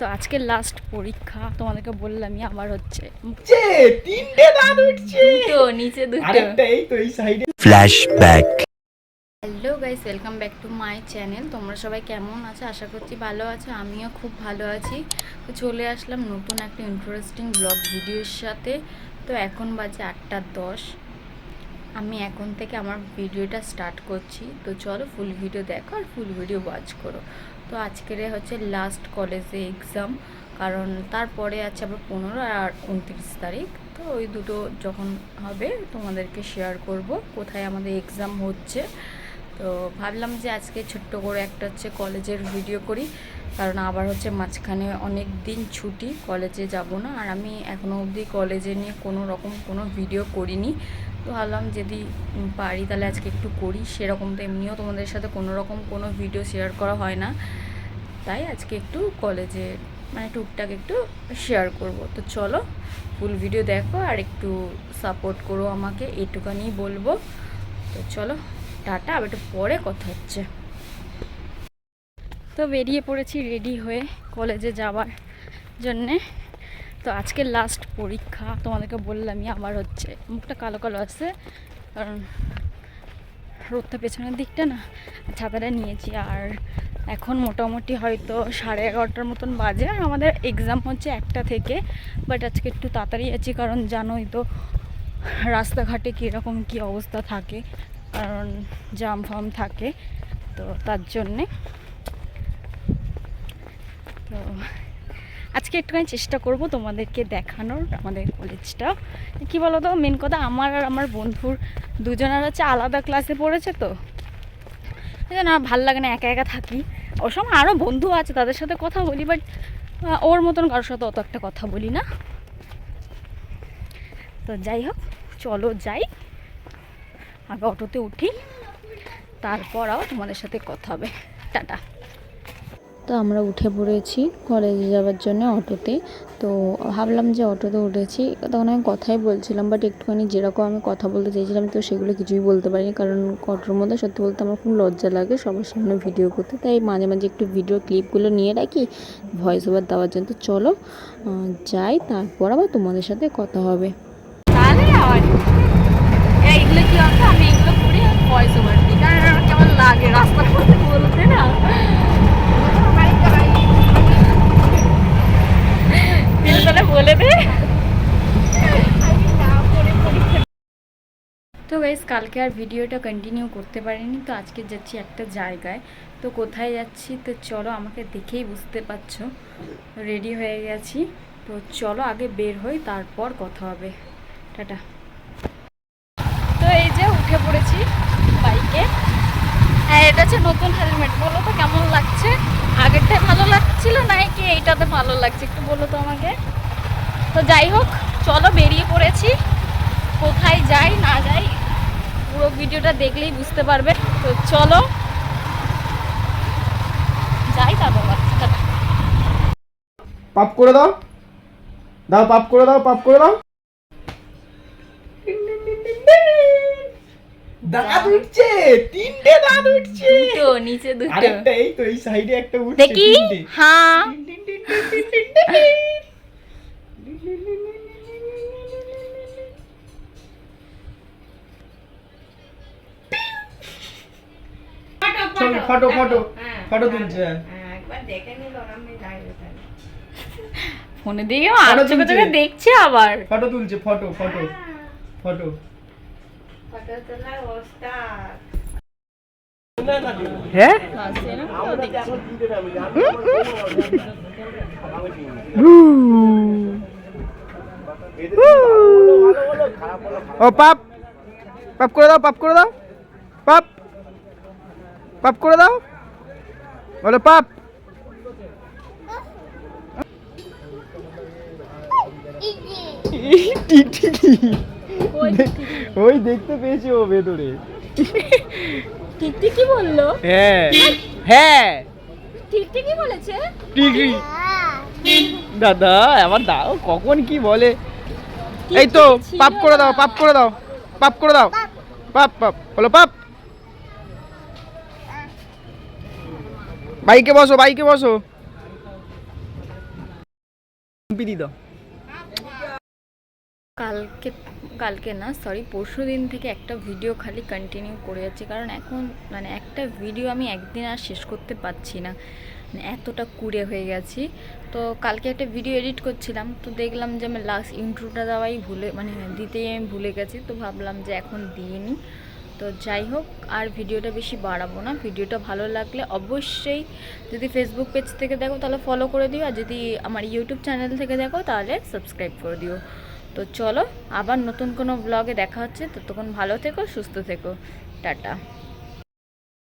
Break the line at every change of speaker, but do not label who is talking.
তো আজকে লাস্ট পরীক্ষা তোমাদেরকে বললামই আবার হচ্ছে।
উঠছে তিনটে দাঁত উঠছে।
দুটো নিচে দুটো।
আরেকটা এই তো এই সাইডে
Flashback.
Hello guys welcome back to my channel তোমরা সবাই কেমন আছো? আশা করছি ভালো আছো আমিও খুব ভালো আছি। তো চলে আসলাম নতুন একটা ইন্টারেস্টিং ব্লগ ভিডিওর সাথে। তো এখন বাজে আটটা দশ। আমি এখন থেকে আমার ভিডিওটা স্টার্ট করছি। তো চলো ফুল ভিডিও দেখো আর ফুল ভিডিও ওয়াচ করো। তো আজকের হচ্ছে লাস্ট কলেজে এক্সাম কারণ তারপরে আছে আবার পনেরো আর উনত্রিশ তারিখ। তো ওই দুটো যখন হবে তোমাদেরকে শেয়ার করব, কোথায় আমাদের এক্সাম হচ্ছে। তো ভাবলাম যে আজকে ছোট্ট করে একটা হচ্ছে কলেজের ভিডিও করি, কারণ আবার হচ্ছে মাঝখানে অনেক দিন ছুটি, কলেজে যাব না। আর আমি এখনও অবধি কলেজে নিয়ে কোনো রকম কোনো ভিডিও করিনি। তো ভাবলাম যদি পারি তাহলে আজকে একটু করি, সেরকম তো এমনিও তোমাদের সাথে কোনো রকম কোনো ভিডিও শেয়ার করা হয় না। তাই আজকে একটু কলেজে মানে টুকটাক একটু শেয়ার করব। তো চলো ফুল ভিডিও দেখো আর একটু সাপোর্ট করো আমাকে এইটুকানি বলব। তো চলো। টাটা, আবার একটু পরে কথা হচ্ছে। তো বেরিয়ে পড়েছি রেডি হয়ে কলেজে যাওয়ার জন্যে। তো আজকে লাস্ট পরীক্ষা, তোমাদেরকে বললামই আবার হচ্ছে। মুখটা কালো কালো আছে, কারণ রোদটা পেছনের দিকটা না, ছাতাটা নিয়েছি। আর এখন মোটামুটি হয়তো সাড়ে এগারোটার মতন বাজে, আর আমাদের এক্সাম হচ্ছে একটা থেকে। বাট আজকে একটু তাড়াতাড়ি আছি, কারণ জানোই তো রাস্তাঘাটে কীরকম কী অবস্থা থাকে। কারণ জাম ফাম থাকে, তো তার জন্যে। তো আজকে একটুখানি চেষ্টা করব তোমাদেরকে দেখানোর আমাদের কলেজটা কি বলো তো মেন কথা আমার আর আমার বন্ধুর দুজনের হচ্ছে আলাদা ক্লাসে পড়েছে তো। এই জন্য আমার ভালো লাগে না, একা একা থাকি। ওর সময় আরও বন্ধু আছে, তাদের সাথে কথা বলি বাট ওর মতন কারোর সাথে অত একটা কথা বলি না। তো যাই হোক, চলো যাই। আগে অটোতে উঠি তারপর আবার তোমাদের সাথে কথা হবে। টাটা। তো আমরা উঠে পড়েছি কলেজে যাওয়ার জন্য অটোতে। তো ভাবলাম যে অটোতে উঠেছি তখন আমি কথাই বলছিলাম বাট একটুখানি যেরকম আমি কথা বলতে চাইছিলাম তো সেগুলো কিছুই বলতে পারিনি। কারণ অটোর মধ্যে সত্যি বলতে আমার খুব লজ্জা লাগে সবার সামনে ভিডিও করতে। তাই মাঝে মাঝে একটু ভিডিও ক্লিপগুলো নিয়ে রাখি ভয়েস ওভার দেওয়ার জন্য। তো চলো যাই তারপর আবার তোমাদের সাথে কথা হবে। তাহলে আমি এগুলো ভয়েস ওভার দিই। কারণ আমার কেমন লাগে রাস্তার মধ্যে বলতে না। তো গাইস কালকে আর ভিডিওটা কন্টিনিউ করতে পারিনি, তো আজকে যাচ্ছি একটা জায়গায়। তো কোথায় যাচ্ছি? তো চলো আমাকে দেখেই বুঝতে পারছ। রেডি হয়ে গেছি। তো চলো আগে বের হই, তারপর কথা হবে। টাটা। উঠে পড়েছি বাইকে। হ্যাঁ এটা হচ্ছে নতুন হেলমেট বলো তো কেমন লাগছে? আগেরটাই ভালো লাগছিল নাকি এইটাতে ভালো লাগছে? একটু বলো তো আমাকে। তো যাই হোক, চলো বেরিয়ে পড়েছি। কোথায় যাই, না যাই, পুরো ভিডিওটা দেখলেই বুঝতে পারবে। তো চলো, যাই তারপর
পাপ করে দাও। দাও, পাপ করে দাও, পাপ করে দাও। দাঁত উঠছে তিনটে দাঁত উঠছে।
দুটো নিচে দুটো।
আরেকটা এই তো এই সাইডে একটা উঠছে
দেখি। হ্যাঁ
ফটো ফটো ফটো তুলছে।
ফোনে দিকে আর চোখে চোখে দেখছে আবার।
ফটো তুলছে ফটো ফটো ফটো। হ্যাঁ ও পাপ। পাপ করে দাও পাপ করে দাও। পাপ। পাপ করে দাও। বলো পাপ। টিকটিকি ওই দেখতে পেয়েছি ও ভেতরে।
টিকটিকি বলল?
হ্যাঁ। হ্যাঁ।
টিকটিকি বলেছে?
টিকরি দাদা আবার দাও কখন কি বলে? এই তো পাপ করে দাও পাপ করে দাও পাপ করে দাও। পাপ। পাপ বলো পাপ। বাইকে বসো বাইকে বসো। পিটি দাও।
কালকে কালকে না সরি পরশু দিন থেকে একটা ভিডিও খালি কন্টিনিউ করে যাচ্ছি। কারণ এখন মানে একটা ভিডিও আমি একদিন আর শেষ করতে পারছি না। মানে এতটা কুড়ে হয়ে গেছি। তো কালকে একটা ভিডিও এডিট করছিলাম। তো দেখলাম যে আমি লাস্ট ইন্ট্রোটা দেওয়াই ভুলে মানে দিতেই আমি ভুলে গেছি। তো ভাবলাম যে এখন দিয়ে নিই তো যাই হোক, আর ভিডিওটা বেশি বাড়াবো না। ভিডিওটা ভালো লাগলে অবশ্যই যদি ফেসবুক পেজ থেকে দেখো, তাহলে ফলো করে দিও। আর যদি আমার ইউটিউব চ্যানেল থেকে দেখো, তাহলে সাবস্ক্রাইব করে দিও। তো চলো আবার নতুন কোনো ব্লগে দেখা হচ্ছে। ততক্ষণ ভালো থেকো সুস্থ থেকো। টাটা।